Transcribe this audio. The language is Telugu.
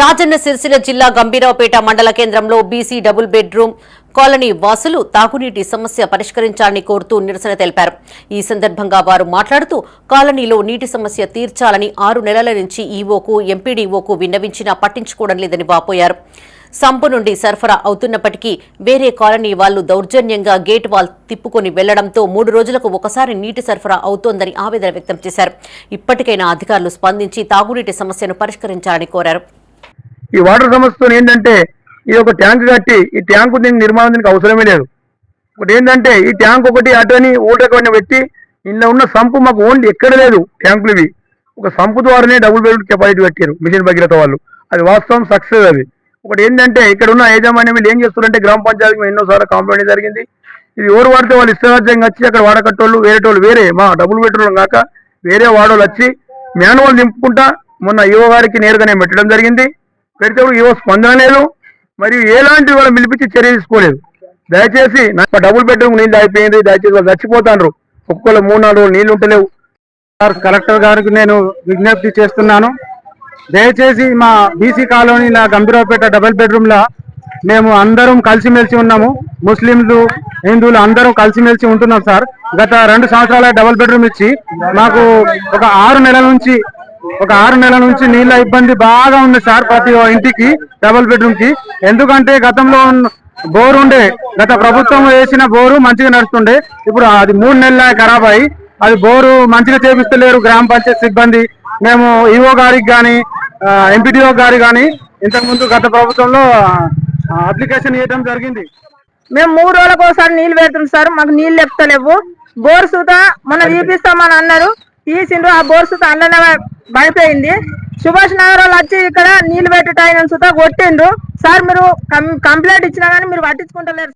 రాజన్న సిరిసిల్ల జిల్లా గంభీరావుపేట మండల కేంద్రంలో బీసీ డబుల్ బెడ్రూమ్ కాలనీ వాసులు తాగునీటి సమస్య పరిష్కరించాలని కోరుతూ నిరసన తెలిపారు. ఈ సందర్భంగా వారు మాట్లాడుతూ కాలనీలో నీటి సమస్య తీర్చాలని ఆరు నెలల నుంచి ఈవోకు ఎంపీడీఓకు విన్నవించినా పట్టించుకోవడం లేదని వాపోయారు. సంపు నుండి సరఫరా అవుతున్నప్పటికీ వేరే కాలనీ వాళ్ళు దౌర్జన్యంగా గేట్ వాల్ తిప్పుకొని వెళ్ళడంతో మూడు రోజులకు ఒకసారి నీటి సరఫరా అవుతోందని ఆవేదన వ్యక్తం చేశారు. ఇప్పటికైనా అధికారులు స్పందించి తాగునీటి సమస్యను పరిష్కరించాలని కోరారు. ఈ వాటర్ సమస్యతో ఏంటంటే ఇది ఒక ట్యాంక్ కట్టి ఈ ట్యాంకు దీనికి నిర్మాణం దీనికి అవసరమే లేదు. ఒకటి ఏంటంటే ఈ ట్యాంక్ ఒకటి అటని ఊటకమైన పెట్టి నిన్న ఉన్న సంపు మాకు ఓన్లీ ఎక్కడ లేదు ట్యాంకులు ఇవి ఒక సంపు ద్వారానే డబుల్ బెడ్ కెపాసిటీ పెట్టారు మిషన్ భగీరథ వాళ్ళు. అది వాస్తవం సక్సెస్ అది. ఒకటి ఏంటంటే ఇక్కడ ఉన్న యాజమాన్యం వీళ్ళు ఏం చేస్తున్నారంటే గ్రామ పంచాయతీకి ఎన్నోసార్లు కంప్లైంట్ జరిగింది. ఇది ఎవరు వాడితే వాళ్ళు ఇష్టరాజ్యంగా వచ్చి అక్కడ వాడకట్టోళ్ళు వేరేటోళ్ళు వేరే. మా డబుల్ బెడ్రూమ్ కాక వేరే వాడోళ్ళు వచ్చి మాన్యువల్ నింపుకుంటా మొన్న యువ గారికి నేరుగా నేను పెట్టడం జరిగింది. పెడితే కూడా స్పందన లేదు. మరియు ఎలాంటి వాళ్ళు పిలిపించి చర్య తీసుకోలేదు. దయచేసి డబుల్ బెడ్రూమ్ నీళ్ళు అయిపోయింది దయచేసి వాళ్ళు చచ్చిపోతాండ్రు. ఒక్కొక్కరు మూడు నాలుగు రోజులు ఉంటలేవు సార్ కలెక్టర్ గారికి నేను విజ్ఞప్తి చేస్తున్నాను. దయచేసి మా బీసీ కాలనీల గంభీరావుపేట డబుల్ బెడ్రూమ్లో మేము అందరం కలిసిమెలిసి ఉన్నాము. ముస్లింలు హిందువులు అందరం కలిసిమెలిసి ఉంటున్నాం సార్. గత రెండు సంవత్సరాల డబుల్ బెడ్రూమ్ ఇచ్చి మాకు ఒక ఆరు నెలల నుంచి ఒక ఆరు నెలల నుంచి నీళ్ళ ఇబ్బంది బాగా ఉంది సార్ ప్రతి ఇంటికి డబుల్ బెడ్రూమ్కి. ఎందుకంటే గతంలో బోరు ఉండే గత ప్రభుత్వం వేసిన బోరు మంచిగా నడుస్తుండే. ఇప్పుడు అది మూడు నెలల ఖరాబ్ అయ్యి అది బోరు మంచిగా చేపిస్తలేరు గ్రామ పంచాయతీ సిబ్బంది. మేము ఈఓ గారికి కానీ ఎంపీటీఓ గారికి కానీ ఇంతకుముందు గత ప్రభుత్వంలో అప్లికేషన్ ఇవ్వడం జరిగింది. మేము మూడు రోజులకు ఒకసారి నీళ్ళు పెడుతున్నాం సార్ మాకు నీళ్ళు ఎక్కలేవు బోర్ సుత మనం తీపిస్తామని అన్నారు. తీసిండ్రు. ఆ బోర్సు సుత అల్లనే పడిపోయింది. సుభాష్ నగర్ వాళ్ళు వచ్చి ఇక్కడ నీళ్ళు పెట్టే టైం సుతా కొట్టిండ్రు. సార్ మీరు కంప్లైంట్ ఇచ్చినా కానీ మీరు పట్టించుకుంటలేరు.